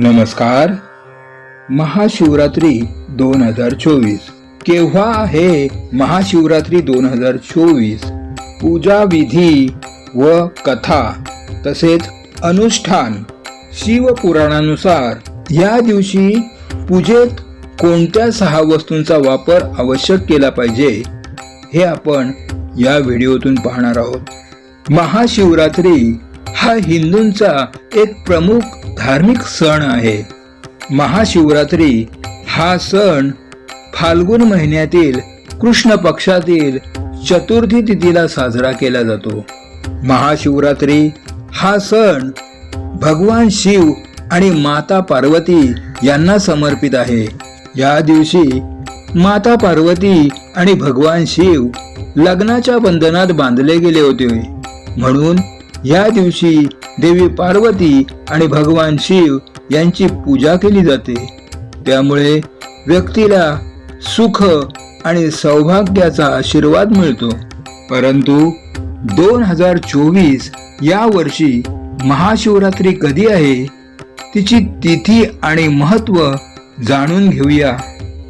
नमस्कार. महाशिवरात्री दोन हजार चोवीस. केव्हा आहे महाशिवरात्री दोन हजार चोवीस? पूजा विधी व कथा तसेच अनुष्ठान शिवपुराणानुसार. या दिवशी पूजेत कोणत्या सहा वस्तूंचा वापर आवश्यक केला पाहिजे? हे आपण या व्हिडिओतून पाहणार आहोत. महाशिवरात्री हा हिंदूंचा एक प्रमुख धार्मिक सण आहे. महाशिवरात्री हा सण फाल्गुन महिन्यातील कृष्ण पक्षातील चतुर्थी तिथीला साजरा केला जातो. महाशिवरात्री हा सण भगवान शिव आणि माता पार्वती यांना समर्पित आहे. या दिवशी माता पार्वती आणि भगवान शिव लग्नाच्या बंधनात बांधले गेले होते. म्हणून या दिवशी देवी पार्वती आणि भगवान शिव यांची पूजा केली जाते. त्यामुळे व्यक्तीला सुख आणि सौभाग्याचा आशीर्वाद मिळतो. परंतु दोन हजार चोवीस या वर्षी महाशिवरात्री कधी आहे? तिची तिथी आणि महत्त्व जाणून घेऊया.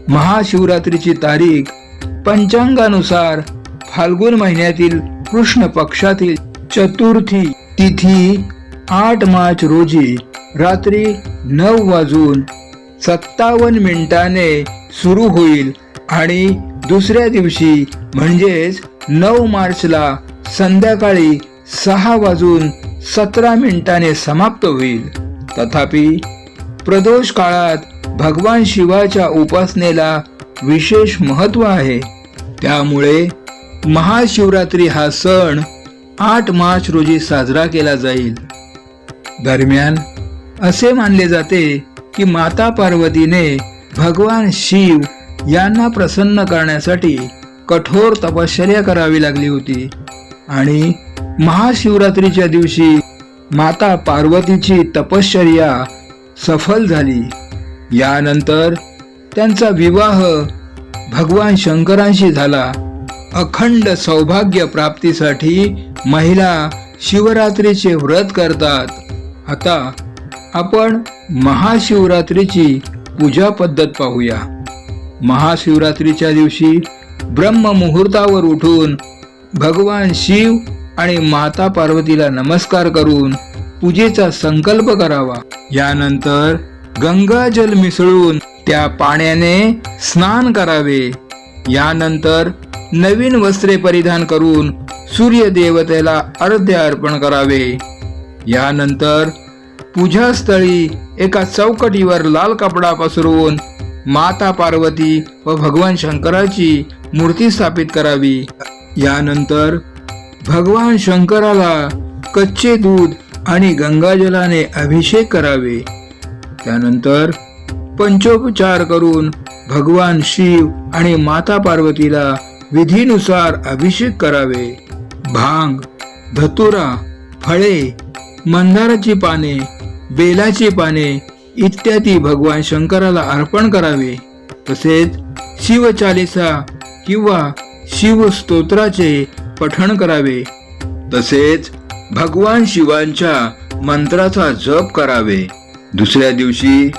महाशिवरात्रीची तारीख पंचांगानुसार फाल्गुन महिन्यातील कृष्ण पक्षातील चतुर्थी तिथी आठ मार्च रोजी रात्री नऊ वाजून सत्तावन्न मिनिटाने सुरू होईल आणि दुसऱ्या दिवशी म्हणजेच नऊ मार्चला संध्याकाळी सहा वाजून सतरा मिनिटाने समाप्त होईल. तथापि प्रदोष काळात भगवान शिवाच्या उपासनेला विशेष महत्त्व आहे. त्यामुळे महाशिवरात्री हा सण आठ मार्च रोजी साजरा केला जाईल. दरम्यान असे मानले जाते की माता पार्वतीने भगवान शिव यांना प्रसन्न करण्यासाठी कठोर तपश्चर्या करावी लागली होती. आणि महाशिवरात्रीच्या दिवशी माता पार्वतीची तपश्चर्या सफल झाली. यानंतर त्यांचा विवाह भगवान शंकरांशी झाला. अखंड सौभाग्य प्राप्तीसाठी महिला शिवरात्रीचे व्रत करतात. आता आपण महाशिवरात्रीची पूजा पद्धत पाहूया. महाशिवरात्रीच्या दिवशी ब्रह्म मुहूर्तावर उठून भगवान शिव आणि माता पार्वतीला नमस्कार करून पूजेचा संकल्प करावा. यानंतर गंगाजल मिसळून त्या पाण्याने स्नान करावे. यानंतर नवीन वस्त्रे परिधान करून सूर्य देवतेला अर्ध्य अर्पण करावे. यानंतर पूजास्थळी एका चौकटीवर लाल कपडा पसरवून माता पार्वती व भगवान शंकराची मूर्ती स्थापित करावी. यानंतर भगवान शंकराला कच्चे दूध आणि गंगाजलाने अभिषेक करावे. त्यानंतर पंचोपचार करून भगवान शिव आणि माता पार्वतीला विधीनुसार अभिषेक करावे. भांग धतुरा फळे मंदाराची पाने बेलाची पाने इत्यादी भगवान शंकराला अर्पण करावे. तसेच शिवचालिसा किंवा शिवस्तोत्राचे पठण करावे. तसेच भगवान शिवांच्या मंत्राचा जप करावे. दुसऱ्या दिवशी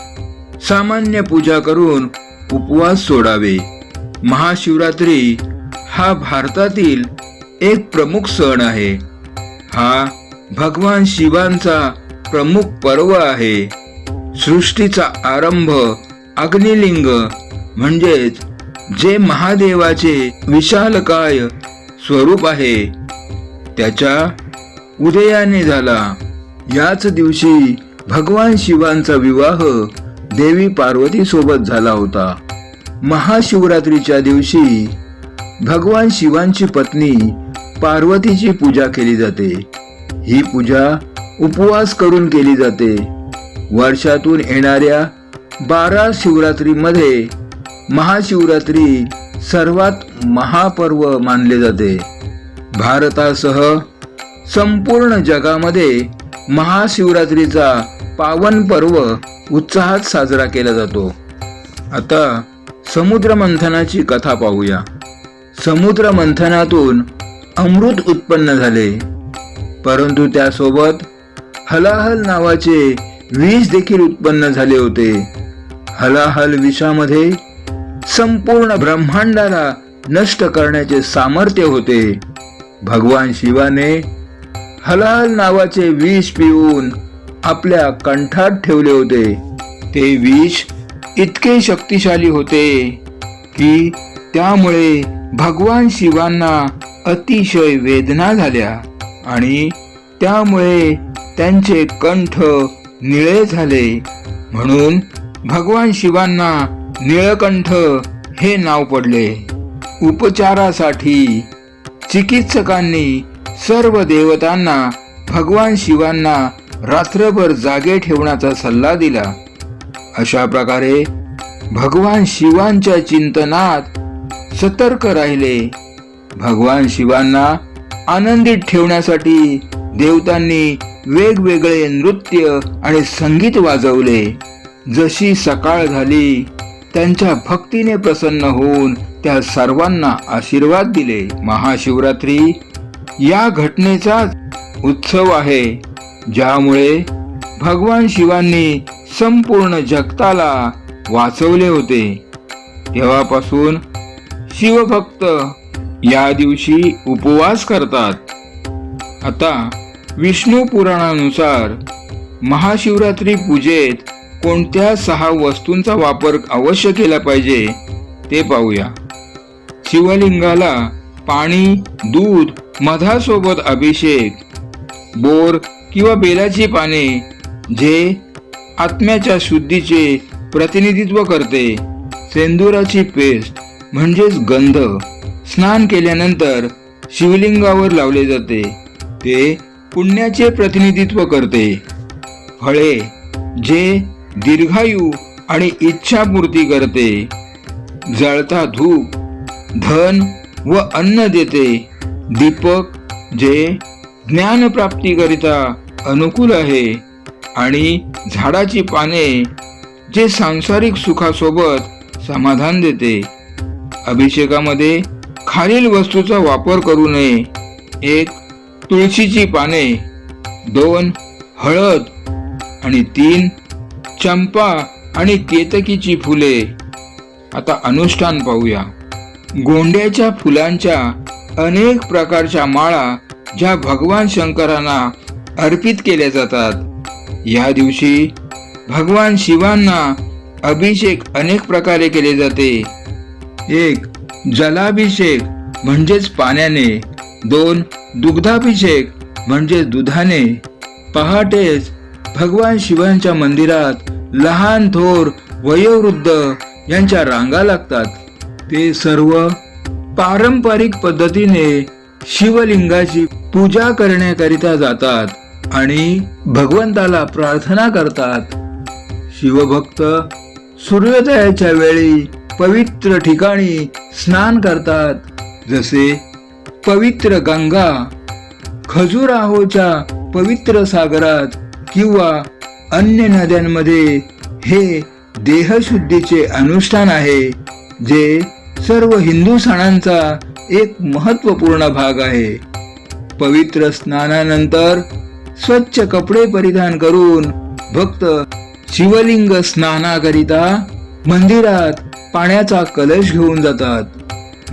सामान्य पूजा करून उपवास सोडावे. महाशिवरात्री हा भारतातील एक प्रमुख सण आहे. हा भगवान शिवांचा प्रमुख पर्व आहे. सृष्टीचा आरंभ अग्निलिंग म्हणजेच जे महादेवाचे विशालकाय स्वरूप आहे त्याच्या उदयाने झाला. याच दिवशी भगवान शिवांचा विवाह देवी पार्वती सोबत झाला होता. महाशिवरात्रीच्या दिवशी भगवान शिवांची पत्नी पार्वतीची पूजा केली जाते. ही पूजा उपवास करून केली जाते. वर्षातून येणाऱ्या बारा शिवरात्रीमध्ये महाशिवरात्री सर्वात महापर्व मानले जाते. भारतासह संपूर्ण जगामध्ये महाशिवरात्रीचा पावन पर्व उत्साहात साजरा केला जातो. आता समुद्रमंथनाची कथा पाहूया. समुद्र मंथनातून अमृत उत्पन्न झाले. परंतु त्यासोबत हलाहल नावाचे विष देखील उत्पन्न झाले होते. हलाहल विषामध्ये संपूर्ण ब्रह्मांडाला नष्ट करण्याचे सामर्थ्य होते. भगवान शिवाने हलाहल नावाचे विष पिऊन आपल्या कंठात ठेवले होते. ते विष इतके शक्तिशाली होते की त्यामुळे भगवान शिवांना अतिशय वेदना झाल्या. आणि त्यामुळे त्यांचे कंठ निळे झाले. म्हणून भगवान शिवांना निळकंठ हे नाव पडले. उपचारासाठी चिकित्सकांनी सर्व देवतांना भगवान शिवांना रात्रभर जागे ठेवण्याचा सल्ला दिला. अशा प्रकारे भगवान शिवांच्या चिंतनात सतर्क राहिले. भगवान शिवांना आनंदित ठेवण्यासाठी देवतांनी वेगवेगळे नृत्य आणि संगीत वाजवले. जशी सकाळ झाली त्यांच्या भक्तीने प्रसन्न होऊन त्या सर्वांना आशीर्वाद दिले. महाशिवरात्री या घटनेचा उत्सव आहे ज्यामुळे भगवान शिवांनी संपूर्ण जगताला वाचवले होते. तेव्हापासून शिवभक्त या दिवशी उपवास करतात. आता विष्णू पुराणानुसार महाशिवरात्री पूजेत कोणत्या सहा वस्तूंचा वापर अवश्य केला पाहिजे ते पाहूया. शिवलिंगाला पाणी दूध मधासोबत अभिषेक बोर किंवा बेलाची पाने जे आत्म्याच्या शुद्धीचे प्रतिनिधित्व करते. सेंदुराची पेस्ट म्हणजेच गंध. स्नान केल्यानंतर शिवलिंगावर लावले जाते. ते पुण्याचे प्रतिनिधित्व करते. फळे जे दीर्घायू आणि इच्छापूर्ती करते. जळता धूप धन व अन्न देते. दीपक जे ज्ञानप्राप्तीकरिता अनुकूल आहे आणि झाडाची पाने जे सांसारिक सुखासोबत समाधान देते. अभिषेकामध्ये खालील वस्तूचा वापर करू नये. एक तुळशीची पाने. दोन हळद. आणि तीन चंपा आणि केतकीची फुले. आता अनुष्ठान पाहूया. गोंड्याच्या फुलांच्या अनेक प्रकारच्या माळा ज्या भगवान शंकरांना अर्पित केल्या जातात. या दिवशी भगवान शिवांना अभिषेक अनेक प्रकारे केले जाते. एक जलाभिषेक म्हणजेच पाण्याने दोन दुग्धाभिषेक म्हणजेच दुधाने. पहाटेच भगवान शिवांच्या मंदिरात लहान थोर वयोवृद्ध यांच्या रांगा लागतात. ते सर्व पारंपरिक पद्धतीने शिवलिंगाची पूजा करण्याकरिता जातात आणि भगवंताला प्रार्थना करतात. शिवभक्त सूर्योदयाच्या वेळी पवित्र ठिकाणी स्नान करतात. जसे पवित्र गंगा खजुराहोच्या पवित्र सागरात किंवा अन्य नद्यांमध्ये हे देहशुद्धीचे अनुष्ठान आहे जे सर्व हिंदू सणांचा एक महत्त्वपूर्ण भाग आहे. पवित्र स्नानानंतर स्वच्छ कपडे परिधान करून भक्त शिवलिंग स्नानाकरिता मंदिरात पाण्याचा कलश घेऊन जातात.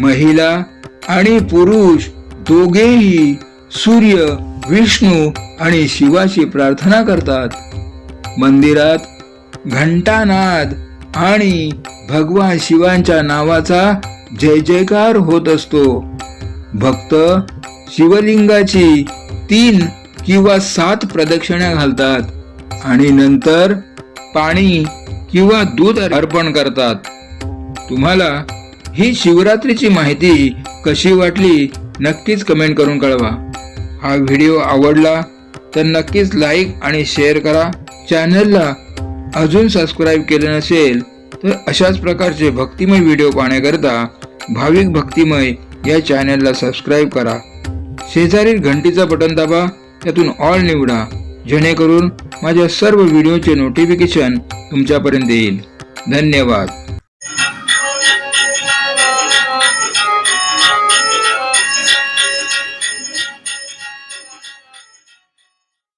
महिला आणि पुरुष दोघेही सूर्य विष्णू आणि शिवाची प्रार्थना करतात. मंदिरात घंटानाद आणि भगवान शिवांच्या नावाचा जय जयकार होत असतो. भक्त शिवलिंगाची तीन किंवा सात प्रदक्षिणा घालतात आणि नंतर पाणी किंवा दूध अर्पण करतात. तुम्हाला ही शिवरात्रीची माहिती कशी वाटली नक्कीच कमेंट करून कळवा. हा व्हिडिओ आवडला तर नक्कीच लाईक आणि शेअर करा. चॅनलला अजून सबस्क्राईब केले नसेल तर अशाच प्रकारचे भक्तिमय व्हिडिओ पाहण्याकरता भाविक भक्तिमय या चॅनलला सबस्क्राईब करा. शेजारील घंटीचा बटन दाबा त्यातून ऑल निवडा. जेणेकरून माझ्या सर्व व्हिडिओचे नोटिफिकेशन तुमच्यापर्यंत येईल. धन्यवाद.